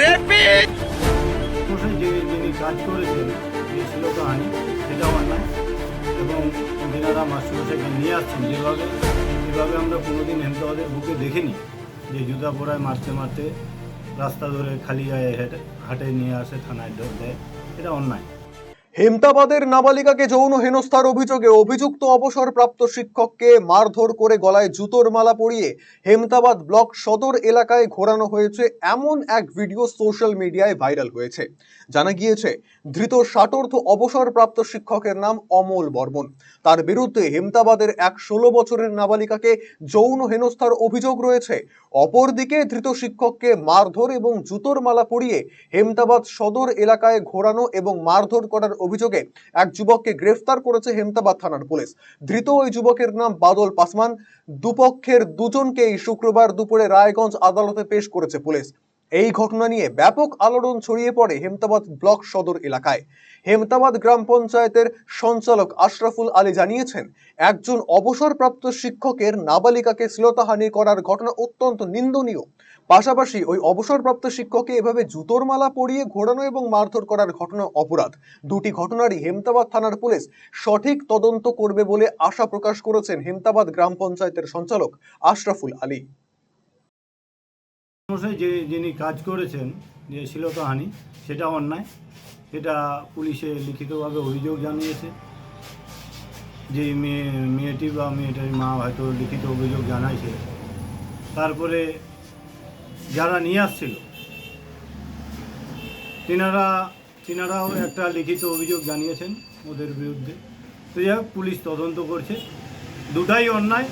Rapid যিনি কাজ করেছেন তিনি ছিল তো হানি সেটা অন্যায় এবং তেনারা মাস্টারমশাইকে নিয়ে আসছেন, যেভাবে যেভাবে আমরা কোনোদিন হেমতাবাদের বুকে দেখিনি, যে জুতা পরায় মারতে মারতে রাস্তা ধরে খালি গায়ে হেঁটে হাটে নিয়ে আসে, থানায় ডোর দেয়, এটা অন্যায়। হেমতাবাদের নাবালিকাকে যৌন হেনস্থার অভিযোগে অভিযুক্ত অবসরপ্রাপ্ত শিক্ষককে মারধর করে গলায় জুতোর মালা পরিয়ে হেমতাবাদ ব্লক সদর এলাকায় ঘোরানো হয়েছে। এমন এক ভিডিও সোশ্যাল মিডিয়ায় ভাইরাল হয়েছে। জানা গিয়েছে, ধৃত ষাটোর্ধ অবসরপ্রাপ্ত শিক্ষকের নাম অমল বর্মন। তার বিরুদ্ধে হেমতাবাদের এক ষোলো বছরের নাবালিকাকে যৌন হেনস্থার অভিযোগ রয়েছে। অপরদিকে ধৃত শিক্ষককে মারধর এবং জুতোর মালা পরিয়ে হেমতাবাদ সদর এলাকায় ঘোরানো এবং মারধর করার অভিযোগে এক যুবককে গ্রেফতার করেছে হেমতাবাদ থানার পুলিশ। ধৃত ওই যুবকের নাম বাদল পাসমান। দুপক্ষের দুজনকেই শুক্রবার দুপুরে রায়গঞ্জ আদালতে পেশ করেছে পুলিশ। এই ঘটনা নিয়ে ব্যাপক আলোড়ন ছড়িয়ে পড়ে হেমতাবাদ ব্লক সদর এলাকায়। হেমতাবাদ গ্রাম পঞ্চায়েতের সঞ্চালক আশরাফুল আলী জানিয়েছেন, একজন অবসরপ্রাপ্ত শিক্ষকের নাবালিকাকে শ্লীলতাহানি করার ঘটনা অত্যন্ত নিন্দনীয়। পাশাপাশি ওই অবসরপ্রাপ্ত শিক্ষককে এভাবে জুতোর মালা পরিয়ে ঘোরানো এবং মারধর করার ঘটনা অপরাধ। দুটি ঘটনারই হেমতাবাদ থানার পুলিশ সঠিক তদন্ত করবে বলে আশা প্রকাশ করেছেন হেমতাবাদ গ্রাম পঞ্চায়েতের সঞ্চালক আশরাফুল আলী। মশাই যে যিনি কাজ করেছেন, যে শ্লীলতাহানি সেটা অন্যায়। সেটা পুলিশে লিখিতভাবে অভিযোগ জানিয়েছে। যে মেয়ে, মেয়েটি বা মেয়েটার মা হয়তো লিখিত অভিযোগ জানাইছে। তারপরে যারা নিয়ে আসছিল, তিনারা, তিনারাও একটা লিখিত অভিযোগ জানিয়েছেন ওদের বিরুদ্ধে। তো যাই হোক, পুলিশ তদন্ত করছে। দুটাই অন্যায়।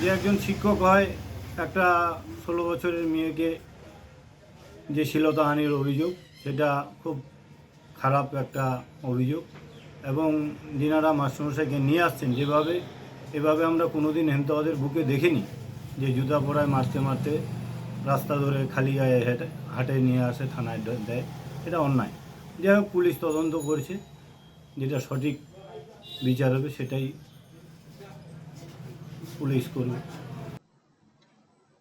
যে একজন শিক্ষক হয়, একটা ষোলো বছরের মেয়েকে যে শ্লীলতাহানির অভিযোগ, সেটা খুব খারাপ একটা অভিযোগ। এবং যিনারা মাস্টারমশাইকে নিয়ে আসছেন যেভাবে, এভাবে আমরা কোনোদিন হেমতাবাদের বুকে দেখিনি যে জুতা পরায় মারতে মারতে রাস্তা ধরে খালি গায়ে হেঁটে, হাটে নিয়ে আসে, থানায় দেয়। এটা অন্যায়। যাই হোক, পুলিশ তদন্ত করছে। যেটা সঠিক বিচার হবে, সেটাই পুলিশ করবে।